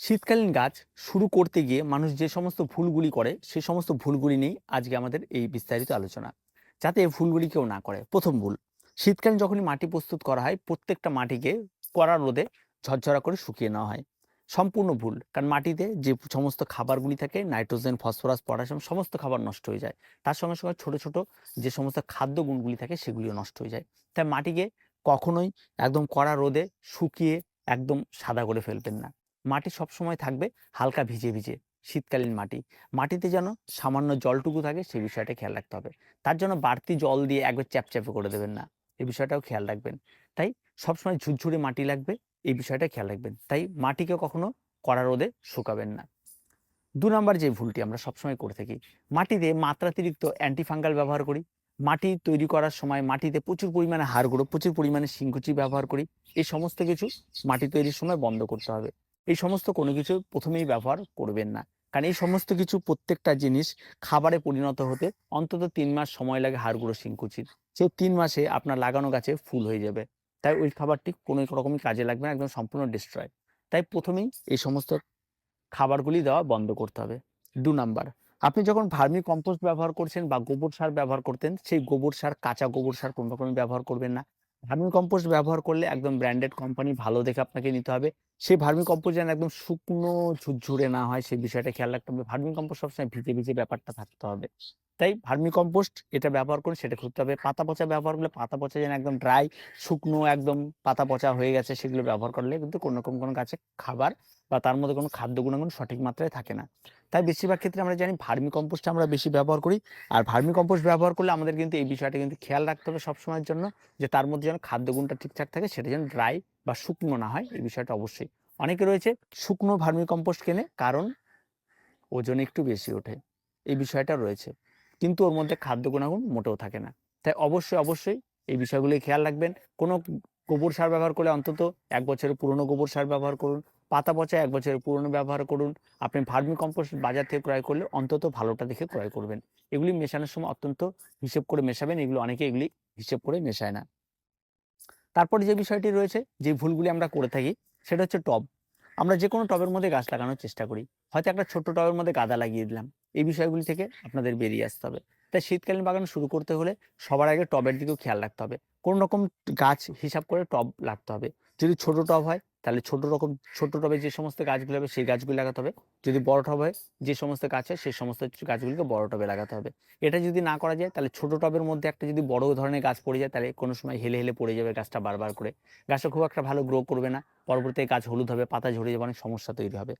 শীতকালীন গাছ শুরু করতে গিয়ে মানুষ যে সমস্ত ভুলগুলি করে, সে সমস্ত ভুলগুলি নিয়েই আজকে আমাদের এই বিস্তারিত আলোচনা। যাতে এই ভুলগুলি কেউ না করে। প্রথম ভুল, শীতকালীন যখনই মাটি প্রস্তুত করা হয়, প্রত্যেকটা মাটিকে কড়া রোদে ঝরঝরা করে শুকিয়ে নেওয়া হয়। সম্পূর্ণ ভুল, কারণ মাটিতে যে সমস্ত খাবারগুলি থাকে, নাইট্রোজেন, ফসফরাস, পটাশিয়াম, সমস্ত খাবার নষ্ট হয়ে যায়। তার সঙ্গে সঙ্গে ছোট ছোট যে সমস্ত খাদ্য গুণগুলি থাকে, সেগুলিও নষ্ট হয়ে যায়। তাই মাটিকে কখনোই একদম কড়া রোদে শুকিয়ে একদম সাদা করে ফেলবেন না। মাটি সবসময় থাকবে হালকা ভিজে ভিজে, শীতকালীন মাটি। মাটিতে যেন সামান্য জলটুকু থাকে সেই বিষয়টা খেয়াল রাখতে হবে। তার জন্য বাড়তি জল দিয়ে একবার চ্যাপচ্যাপে করে দেবেন না। এই বিষয়টাও খেয়াল রাখবেন। তাই সবসময় ঝুরঝুরে মাটি লাগবে, এই বিষয়টা খেয়াল রাখবেন। তাই মাটিকে কখনো কড়া রোদে শুকাবেন না। দু নম্বর যে ভুলটি আমরা সবসময় করে থাকি, মাটিতে মাত্রাতিরিক্ত অ্যান্টিফাঙ্গাল ব্যবহার করি। মাটি তৈরি করার সময় মাটিতে প্রচুর পরিমাণে হাড় গুঁড়ো প্রচুর পরিমাণে শিংকুচি ব্যবহার করি। এই সমস্ত কিছু মাটি তৈরির সময় বন্ধ করতে হবে। এই সমস্ত কোনো কিছু প্রথমেই ব্যবহার করবেন না। কারণ এই সমস্ত কিছু প্রত্যেকটা জিনিস খাবারে পরিণত হতে অন্তত তিন মাস সময় লাগে হাড় গুঁড়ো শিংকুচির। সেই তিন মাসে আপনার লাগানো গাছে ফুল হয়ে যাবে। তাই ওই খাবারটি কোনো রকমই কাজে লাগবে না, একদম সম্পূর্ণ ডিস্ট্রয় তাই প্রথমেই এই সমস্ত খাবারগুলি দেওয়া বন্ধ করতে হবে। দু নাম্বার, আপনি যখন ভার্মি কম্পোস্ট ব্যবহার করছেন বা গোবর সার ব্যবহার করতেন, সেই গোবর সার, কাঁচা গোবর সার কোনো রকমই ব্যবহার করবেন না। ভার্মি কম্পোস্ট ব্যবহার করলে একদম ব্র্যান্ডেড কোম্পানি ভালো দেখে আপনাকে নিতে হবে। সেই ভার্মি কম্পোস্ট যেন একদম শুকনো, ঝুরঝুরে না হয়, সেই বিষয়টা খেয়াল রাখতে হবে। ভার্মি কম্পোস্ট সবসময় ভিজে ভিজে ব্যাপারটা থাকতে হবে। তাই ভার্মি কম্পোস্ট এটা ব্যবহার করে সেটা করতে হবে। পাতা পচা ব্যবহার করলে পাতা পচা যেন একদম ড্রাই শুকনো, একদম পাতা পচা হয়ে গেছে সেগুলো ব্যবহার করলে কিন্তু কোনো রকম কোনো গাছে খাবার বা তার মধ্যে কোনো খাদ্য গুণাগুণ সঠিক মাত্রায় থাকে না। তাই বেশিরভাগ ক্ষেত্রে আমরা জানি ভার্মি কম্পোস্ট আমরা বেশি ব্যবহার করি। আর ভার্মি কম্পোস্ট ব্যবহার করলে আমাদের কিন্তু এই বিষয়টা কিন্তু খেয়াল রাখতে হবে সবসময়ের জন্য যে তার মধ্যে যেন খাদ্যগুণটা ঠিকঠাক থাকে সেটা যেন ড্রাই বা শুকনো না হয়, এই বিষয়টা অবশ্যই। অনেকে রয়েছে শুকনো ভার্মি কম্পোস্ট কেনে কারণ ওজন একটু বেশি ওঠে, এই বিষয়টা রয়েছে। কিন্তু ওর মধ্যে খাদ্য গুণাগুণ মোটেও থাকে না। তাই অবশ্যই অবশ্যই এই বিষয়গুলি খেয়াল রাখবেন। কোনো গোবর সার ব্যবহার করলে অন্তত এক বছরের পুরনো গোবর সার ব্যবহার করুন, পাতা পচা এক বছরের পুরনো ব্যবহার করুন। আপনি ভার্মি কম্পোস্ট বাজার থেকে ক্রয় করলে অন্তত ভালোটা দেখে ক্রয় করবেন। এগুলি মেশানোর সময় অত্যন্ত হিসেব করে মেশাবেন, এগুলো অনেকে এগুলি হিসেব করে মেশায় না। তারপরে যে বিষয়টি রয়েছে, যে ভুলগুলি আমরা করে থাকি, সেটা হচ্ছে টব। আমরা যে কোনো টবের মধ্যে গাছ লাগানোর চেষ্টা করি। হয়তো একটা ছোট্ট টবের মধ্যে গাদা লাগিয়ে দিলাম। এই বিষয়গুলি থেকে আপনাদের বেরিয়ে আসতে হবে। তাই শীতকালীন বাগান শুরু করতে হলে সবার আগে টবের দিকেও খেয়াল রাখতে হবে। কোন রকম গাছ হিসাব করে টব লাগতে হবে। যদি ছোট টব হয় তাহলে ছোট রকম, ছোট টবে যে সমস্ত গাছগুলো হবে, সেই গাছগুলি লাগাতে হবে। যদি বড় টব হয়, যে সমস্ত গাছ হয়, সেই সমস্ত গাছগুলিকে বড় টবে লাগাতে হবে। এটা যদি না করা যায়, তাহলে ছোট টবের মধ্যে একটা যদি বড় ধরনের গাছ পড়ে যায়, তাহলে কোনো সময় হেলে হেলে পড়ে যাবে গাছটা বারবার করে। গাছটা খুব একটা ভালো গ্রো করবে না। পরবর্তীতে গাছ হলুদ হবে, পাতা ঝরে যাবে, অনেক সমস্যা তৈরি হবে।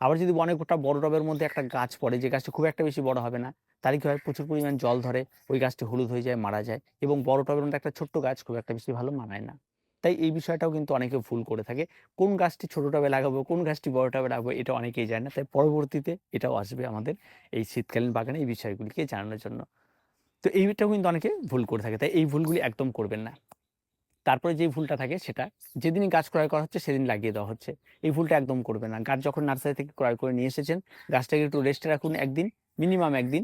আবার যদি অনেকটা বড় টবের মধ্যে একটা গাছ পড়ে, যে গাছটা খুব একটা বেশি বড় হবে না, তাহলে কি হয়? প্রচুর পরিমাণ জল ধরে ওই গাছটি হলুদ হয়ে যায়, মারা যায়। এবং বড় টবের মধ্যে একটা ছোট্ট গাছ খুব একটা বেশি ভালো মানায় না। তাই এই বিষয়টাও কিন্তু অনেকে ভুল করে থাকে। কোন গাছটি ছোটোটাবে লাগাবো, কোন গাছটি বড় টবে লাগাবো এটা অনেকেই জানে না। তাই পরবর্তীতে এটাও আসবে আমাদের এই শীতকালীন বাগানে এই বিষয়গুলিকে জানানোর জন্য। তো এইটাও কিন্তু অনেকে ভুল করে থাকে। তাই এই ভুলগুলি একদম করবেন না। তারপরে যে ভুলটা থাকে সেটা যেদিনই গাছ ক্রয় করা হচ্ছে সেদিন লাগিয়ে দেওয়া হচ্ছে। এই ভুলটা একদম করবে না। গাছ যখন নার্সারি থেকে ক্রয় করে নিয়ে এসেছেন, গাছটাকে একটু রেস্টে রাখুন একদিন মিনিমাম একদিন।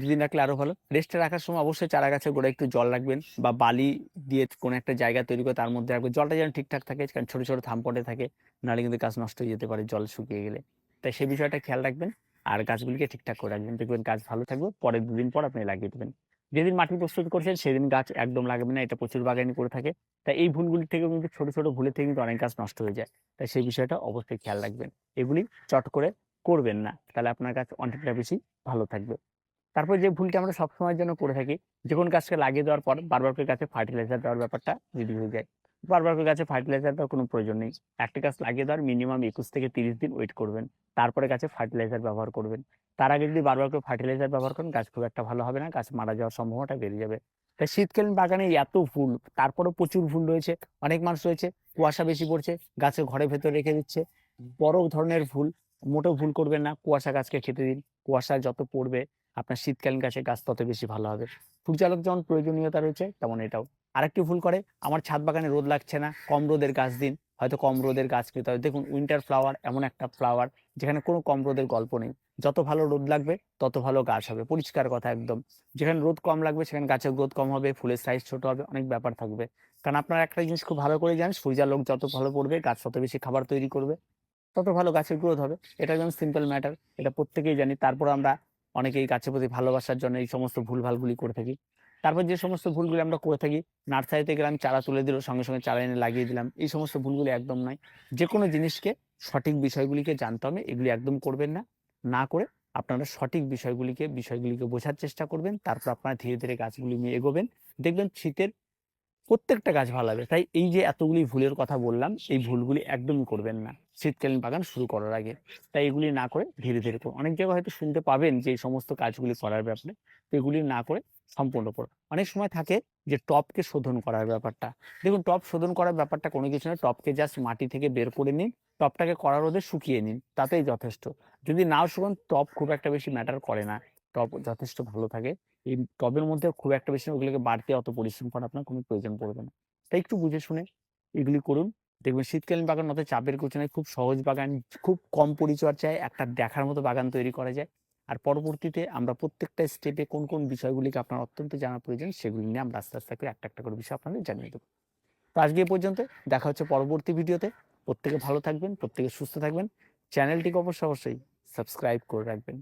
দুদিন রাখলে আরও ভালো। রেস্টে রাখার সময় অবশ্যই চারা গাছের গোড়ায় একটু জল রাখবেন বা বালি দিয়ে কোনো একটা জায়গা তৈরি করে তার মধ্যে রাখবেন। জলটা যেন ঠিকঠাক থাকে, কারণ ছোটো ছোটো থামপটে থাকে, নাহলে কিন্তু গাছ নষ্ট হয়ে যেতে পারে, জল শুকিয়ে গেলে। তাই সেই বিষয়টা খেয়াল রাখবেন আর গাছগুলিকে ঠিকঠাক করে রাখবেন। দেখবেন গাছ ভালো থাকবে, পরের দুদিন পর আপনি লাগিয়ে দেবেন। যেদিন মাটি প্রস্তুত করছেন, সেদিন গাছ একদম লাগবে না, এটা প্রচুর বাগানি করে থাকে। তাই এই ভুলগুলি থেকে কিন্তু ছোট ছোট ভুলের থেকে কিন্তু অনেক গাছ নষ্ট হয়ে যায়। তাই সেই বিষয়টা অবশ্যই খেয়াল রাখবেন। এগুলি চট করে করবেন না। তাহলে আপনার গাছ অনেকটা বেশি ভালো থাকবে। তারপর যে ভুলটা আমরা সবসময়ের জন্য করে থাকি, যে কোনো গাছকে লাগিয়ে দেওয়ার পর বারবার করে গাছে ফার্টিলাইজার দেওয়ার ব্যাপারটা যদি হয়ে যায়। বারবার করে গাছে ফার্টিলাইজার দেওয়ার কোনো প্রয়োজন নেই। একটা গাছ লাগিয়ে দেওয়ার মিনিমাম একুশ থেকে তিরিশ দিন ওয়েট করবেন। তারপরে গাছে ফার্টিলাইজার ব্যবহার করবেন। তার আগে যদি বারবার করে ফার্টিলাইজার ব্যবহার করেন, গাছ খুব একটা ভালো হবে না, গাছ মারা যাওয়ার সম্ভাবনাটা বেড়ে যাবে। তাই শীতকালীন বাগানে এত ফুল তারপরেও প্রচুর ফুল রয়েছে। অনেক মানুষ রয়েছে, কুয়াশা বেশি পড়ছে গাছের ঘরের ভেতরে রেখে দিচ্ছে। বড় ধরনের ফুল মোটেও ভুল করবেন না। কুয়াশা গাছকে খেতে দিন। কুয়াশা যত পড়বে, আপনার শীতকালীন গাছে গাছ তত বেশি ভালো হবে। সূর্যালোক যেমন প্রয়োজনীয়তা রয়েছে, তেমন এটাও। আরেকটি ভুল করে, আমার ছাদ বাগানে রোদ লাগছে না, কম রোদের গাছ দিন। হয়তো কম রোদের গাছ নিতে হবে। দেখুন উইন্টার ফ্লাওয়ার এমন একটা ফ্লাওয়ার যেখানে কোনো কম রোদের গল্প নেই। যত ভালো রোদ লাগবে, তত ভালো গাছ হবে। পরিষ্কার কথা একদম। যেখানে রোদ কম লাগবে, সেখানে গাছের গ্রোথ কম হবে, ফুলের সাইজ ছোট হবে, অনেক ব্যাপার থাকবে। কারণ আপনারা একটা জিনিস খুব ভালো করে জানেন, সূর্যালোক যত ভালো পড়বে, গাছ তত বেশি খাবার তৈরি করবে। তত ভালো গাছের গ্রোথ হবে। এটা একদম সিম্পল ম্যাটার এটা প্রত্যেকেই জানি। তারপর আমরা অনেকেই গাছের প্রতি ভালোবাসার জন্য এই সমস্ত ভুলভালগুলি করে থাকি। তারপর যে সমস্ত ভুলগুলি আমরা করে থাকি নার্সারিতে গেলাম, চারা তুলে দিল, সঙ্গে সঙ্গে চারা এনে লাগিয়ে দিলাম, এই সমস্ত ভুলগুলি একদম নয়। যে কোনো জিনিসকে সঠিক বিষয়গুলিকে জানতে হবে, এগুলি একদম করবেন না। না করে আপনারা সঠিক বিষয়গুলিকে বিষয়গুলিকে বোঝার চেষ্টা করবেন, তারপর আপনারা ধীরে ধীরে গাছগুলি নিয়ে এগোবেন। দেখবেন শীতের প্রত্যেকটা গাছ ভালো হবে তাই এই যে এতগুলি ভুলের কথা বললাম, এই ভুলগুলি একদমই করবেন না। শীতকালীন বাগান শুরু করার আগে। তাই এগুলি না করে ধীরে ধীরে করুন। অনেক জায়গায় হয়তো শুনতে পাবেন যে এই সমস্ত কাজগুলি করার ব্যাপারে। এগুলি না করে সম্পূর্ণ করুন। অনেক সময় থাকে যে টপকে শোধন করার ব্যাপারটা। দেখুন, টপ শোধন করার ব্যাপারটা কোনো কিছু নয় টপকে জাস্ট মাটি থেকে বের করে নিন, টপটাকে কড়া রোদে শুকিয়ে নিন, তাতেই যথেষ্ট। যদি নাও শুকান, টপ খুব একটা বেশি ম্যাটার করে না। টপ যথেষ্ট ভালো থাকে। এই টবের মধ্যে খুব একটা বেশি ওগুলোকে বাড়তে অত পরিশ্রম করার আপনার কোনো প্রয়োজন পড়বে না। তাই একটু বুঝে শুনে এগুলি করুন। দেখবেন শীতকালীন বাগান অত চাপের কিছু নেই খুব সহজ বাগান, খুব কম পরিচর্যায় একটা দেখার মতো বাগান তৈরি করা যায়। আর পরবর্তীতে আমরা প্রত্যেকটা স্টেপে কোন কোন বিষয়গুলিকে আপনার অত্যন্ত জানা প্রয়োজন সেগুলি নিয়ে আমরা আস্তে আস্তে করে একটা একটা করে বিষয় আপনাদের জানিয়ে দেবো। তো আজকে এ পর্যন্ত, দেখা হচ্ছে পরবর্তী ভিডিওতে। প্রত্যেকে ভালো থাকবেন, প্রত্যেকে সুস্থ থাকবেন। চ্যানেলটিকে অবশ্যই অবশ্যই সাবস্ক্রাইব করে রাখবেন।